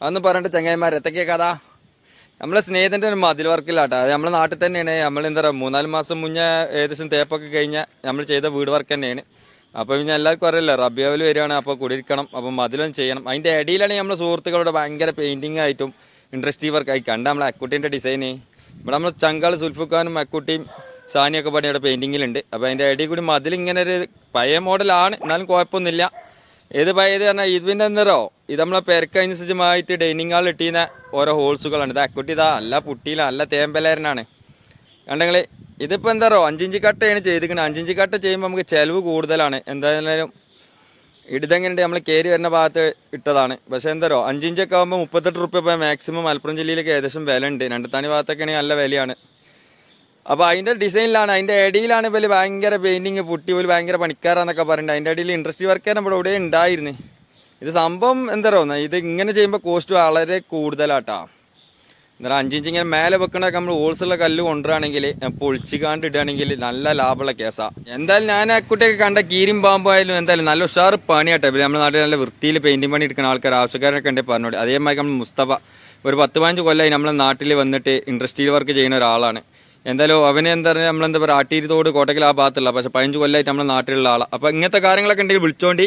അതൊന്ന് പറഞ്ഞിട്ട് ചങ്ങായിമാർ എത്തൊക്കെ കഥ? നമ്മളെ സ്നേഹത്തിന്റെ ഒരു മതിൽ വർക്കിലാട്ടോ. അത് നമ്മളെ നാട്ടിൽ തന്നെയാണ്. നമ്മൾ എന്താ പറയുക മൂന്നാൽ മാസം മുന്നേ ഏകദേശം തേപ്പൊക്കെ കഴിഞ്ഞാൽ നമ്മൾ ചെയ്ത വീട് വർക്ക് തന്നെയാണ്. അപ്പോൾ പിന്നെ എല്ലാവർക്കും അറിയില്ല റബിയാവൽ വരികയാണ് അപ്പോൾ കുടിയിരിക്കണം അപ്പോൾ മതിലൊന്നും ചെയ്യണം. അതിന്റെ ഇടയിലാണ് നമ്മളെ സുഹൃത്തുക്കളുടെ ഭയങ്കര പെയിന്റിങ് ആയിട്ടും ഇൻഡസ്ട്രി വർക്കായി കണ്ട നമ്മളെ അക്കുട്ടീന്റെ ഡിസൈന് ഇവിടെ നമ്മൾ ചങ്കാൾ സുൽഫുഖാനും അക്കുട്ടിയും സാനിയൊക്കെ പണി ഇവിടെ പെയിന്റിങ്ങിലുണ്ട് അപ്പോൾ അതിന്റെ ഇടയിൽ കൂടി മതിൽ ഇങ്ങനെ ഒരു പഴയ മോഡലാണ് എന്നാലും കുഴപ്പമൊന്നുമില്ല. ഏത് ഇത് പറഞ്ഞാൽ ഇതിന്റെ എന്തോ ഇത് നമ്മളെ പെരക്കനുസരിച്ചുമായിട്ട് ഡൈനിങ് ഹാളിൽ ഇട്ടിരുന്ന ഓരോ ഹോൾസുകളാണ് ഇത് അക്കുട്ടി ഇതാ അല്ല പുട്ടിയില അല്ല തേമ്പലേരനാണ് കണ്ടെങ്കിൽ ഇതിപ്പോൾ എന്താ പറയുക അഞ്ചിഞ്ച് കട്ടയാണ് ചെയ്തിരിക്കുന്നത് അഞ്ചിഞ്ച് കട്ട ചെയ്യുമ്പോൾ നമുക്ക് ചിലവ് കൂടുതലാണ്. എന്തായാലും ഇടുതെങ്ങനെ നമ്മൾ കയറി വരുന്ന ഭാഗത്ത് ഇട്ടതാണ്. പക്ഷേ എന്താ പറയുക അഞ്ചിഞ്ചൊക്കെ ആകുമ്പോൾ മുപ്പത്തെട്ട് റുപ്യ മാക്സിമം മലപ്പുറം ജില്ലയിലേക്ക് ഏകദേശം വില ഉണ്ട് രണ്ടത്താണി ഭാഗത്തൊക്കെ ആണെങ്കിൽ നല്ല വിലയാണ്. അപ്പോൾ അതിന്റെ ഡിസൈനിലാണ് അതിന്റെ ഇടയിലാണ് ഇപ്പോൾ ഭയങ്കര പെയിന്റിങ് പൊട്ടി പോലും ഭയങ്കര പണിക്കാരാന്നൊക്കെ പറയുന്നുണ്ട് അതിന്റെ ഇടയിൽ ഇൻഡസ്ട്രി വർക്ക് തന്നെ ഇവിടെ ഉണ്ടായിരുന്നു. ഇത് സംഭവം എന്താ പറയുക ഇത് ഇങ്ങനെ ചെയ്യുമ്പോൾ കോസ്റ്റ് വളരെ കൂടുതലാട്ടാ. എന്താ അഞ്ചിഞ്ച് ഇങ്ങനെ മേലെ വെക്കണൊക്കെ നമ്മൾ ഹോൾസുള്ള കല്ല് കൊണ്ടുവരാണെങ്കിൽ പൊളിച്ചിക്കാണ്ട് ഇടുകയാണെങ്കിൽ നല്ല ലാഭമുള്ള കേസാണ് എന്തായാലും ഞാൻ ആ കുട്ടിയൊക്കെ കണ്ട കീരിയും പാമ്പായാലും എന്തായാലും നല്ല ഉഷാറ് പണിയാട്ടെ. ഇവർ നമ്മുടെ നാട്ടിൽ നല്ല വൃത്തിയിൽ പെയിന്റിങ് പണി എടുക്കുന്ന ആൾക്കാർ ആവശ്യക്കാരൊക്കെ ഉണ്ട് പറഞ്ഞോട് അതേമാതിരി നമ്മൾ മുസ്തഫ ഒരു പത്ത് പതിനഞ്ച് കൊല്ലമായി നമ്മുടെ നാട്ടിൽ വന്നിട്ട് ഇൻഡസ്ട്രിയിൽ വർക്ക് ചെയ്യുന്ന ഒരാളാണ്. എന്തായാലും അവനെ എന്താ പറയുക നമ്മളെന്താ പറയുക ആട്ടീരി തോട് കോട്ടക്കൽ ആ ഭാഗത്തുള്ള പക്ഷേ പതിനഞ്ച് കൊല്ലമായിട്ട് നമ്മുടെ നാട്ടിലുള്ള ആളാണ് അപ്പോൾ ഇങ്ങനത്തെ കാര്യങ്ങളൊക്കെ ഉണ്ടെങ്കിൽ വിളിച്ചോണ്ടി.